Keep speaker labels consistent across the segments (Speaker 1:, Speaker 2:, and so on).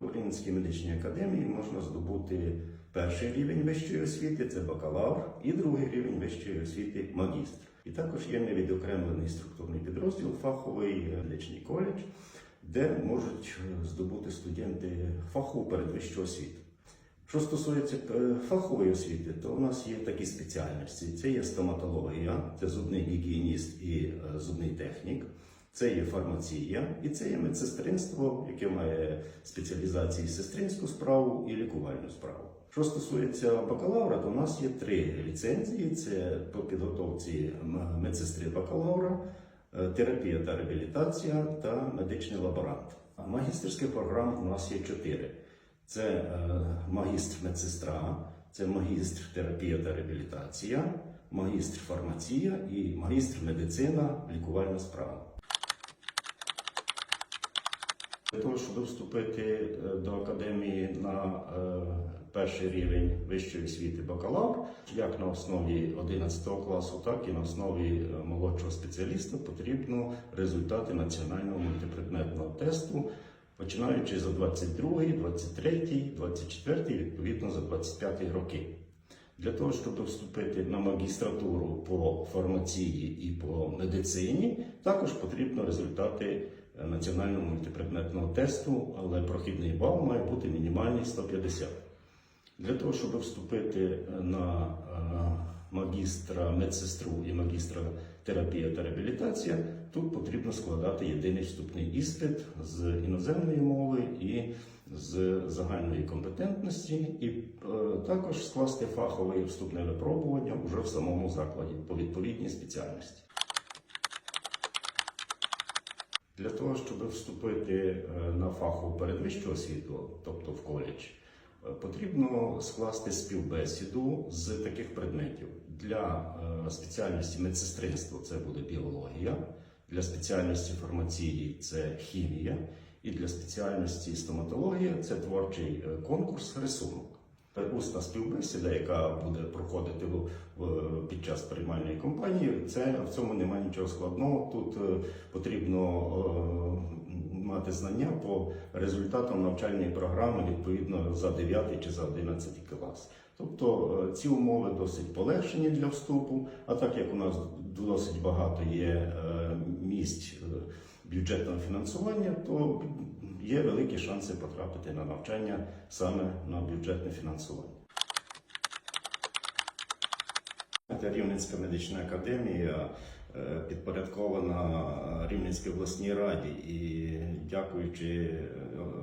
Speaker 1: В Українській медичній академії можна здобути перший рівень вищої освіти це бакалавр, і другий рівень вищої освіти магістр. І також є невідокремлений структурний підрозділ фаховий медичний коледж, де можуть здобути студенти фахову передвищу освіту. Що стосується е, фахової освіти, то у нас є такі спеціальності: це є стоматологія, це зубний гігієніст і е, зубний технік, це є фармація і це є медсестринство, яке має спеціалізації сестринську справу і лікувальну справу. Що стосується бакалавра, то у нас є три ліцензії: це по підготовці медсестри бакалавра, е, терапія та реабілітація та медичний лаборант. А магістерських програм у нас є чотири. Це е, магістр медсестра, це магістр терапія та реабілітація, магістр фармація і магістр медицина, лікувальна справа. Для того, щоб вступити е, до академії на е, перший рівень вищої освіти бакалавр, як на основі 11 класу, так і на основі е, молодшого спеціаліста потрібно результати національного мультипредметного тесту, починаючи за 22, 23, 24, відповідно за 25 роки. Для того, щоб вступити на магістратуру по фармації і по медицині, також потрібно результати національного мультипредметного тесту, але прохідний бал має бути мінімальний 150. Для того, щоб вступити на е, магістра медсестру і магістра терапія та реабілітація, тут потрібно складати єдиний вступний іспит з іноземної мови і з загальної компетентності, і е, також скласти фахове вступне випробування вже в самому закладі по відповідній спеціальності. Для того, щоб вступити е, на фахову передвищу освіту, тобто в коледж, е, потрібно скласти співбесіду з таких предметів. Для е, спеціальності медсестринства це буде біологія, для спеціальності фармації це хімія, і для спеціальності стоматологія це творчий конкурс рисунок. Усна співбесіда, яка буде проходити в, під час приймальної кампанії, це в цьому немає нічого складного. Тут е, потрібно е, мати знання по результатам навчальної програми відповідно за 9 чи за 11 клас. Тобто е, ці умови досить полегшені для вступу. А так як у нас досить багато є місць бюджетного фінансування, то є великі шанси потрапити на навчання саме на бюджетне фінансування. Рівненська медична академія е, підпорядкована Рівненській обласній раді, і дякуючи е,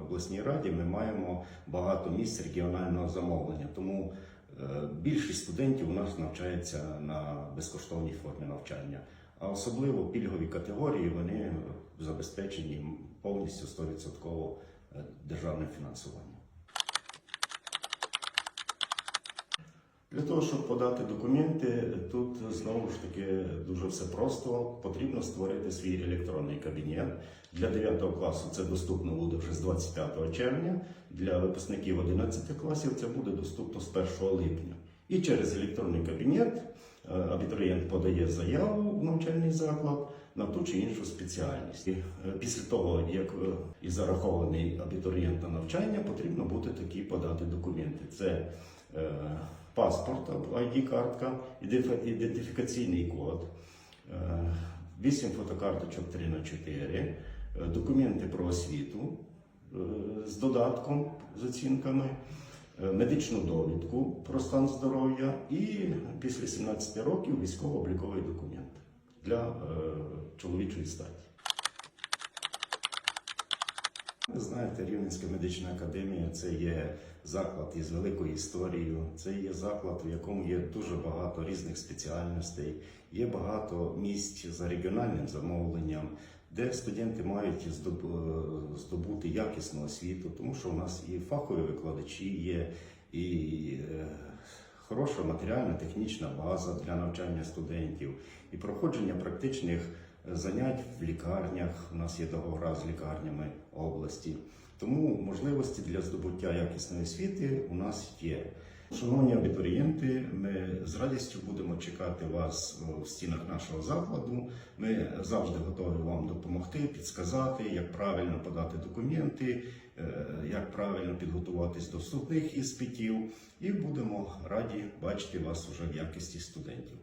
Speaker 1: обласній раді, ми маємо багато місць регіонального замовлення. Тому е, більшість студентів у нас навчається на безкоштовній формі навчання. А особливо пільгові категорії вони забезпечені повністю 100% державним фінансуванням. Для того, щоб подати документи, тут знову ж таки дуже все просто. Потрібно створити свій електронний кабінет. Для 9 класу це доступно буде вже з 25 червня. Для випускників 11 класів це буде доступно з 1 липня. І через електронний кабінет е, абітурієнт подає заяву в навчальний заклад на ту чи іншу спеціальність. І, е, Після того, як е, і зарахований абітурієнт на навчання, потрібно буде такі подати документи. Це е, паспорт, ID-картка, ідентифікаційний код, 8 фотокарточок 3 на 4 е, документи про освіту е, з додатком з оцінками, е, медичну довідку про стан здоров'я і після 17 років військово-обліковий документ для е, чоловічої статі. Ви знаєте, Рівненська медична академія це є заклад із великою історією. Це є заклад, в якому є дуже багато різних спеціальностей, є багато місць за регіональним замовленням, де студенти мають е, здобути якісну освіту, тому що у нас і фахові викладачі є, і е, хороша матеріальна технічна база для навчання студентів, і проходження практичних занять в лікарнях. У нас є договори з лікарнями області. Тому можливості для здобуття якісної освіти у нас є. Шановні абітурієнти, ми з радістю будемо чекати вас в стінах нашого закладу. Ми завжди готові вам допомогти, підсказати, як правильно подати документи, е, як правильно підготуватись до вступних іспитів, і будемо раді бачити вас уже в якості студентів.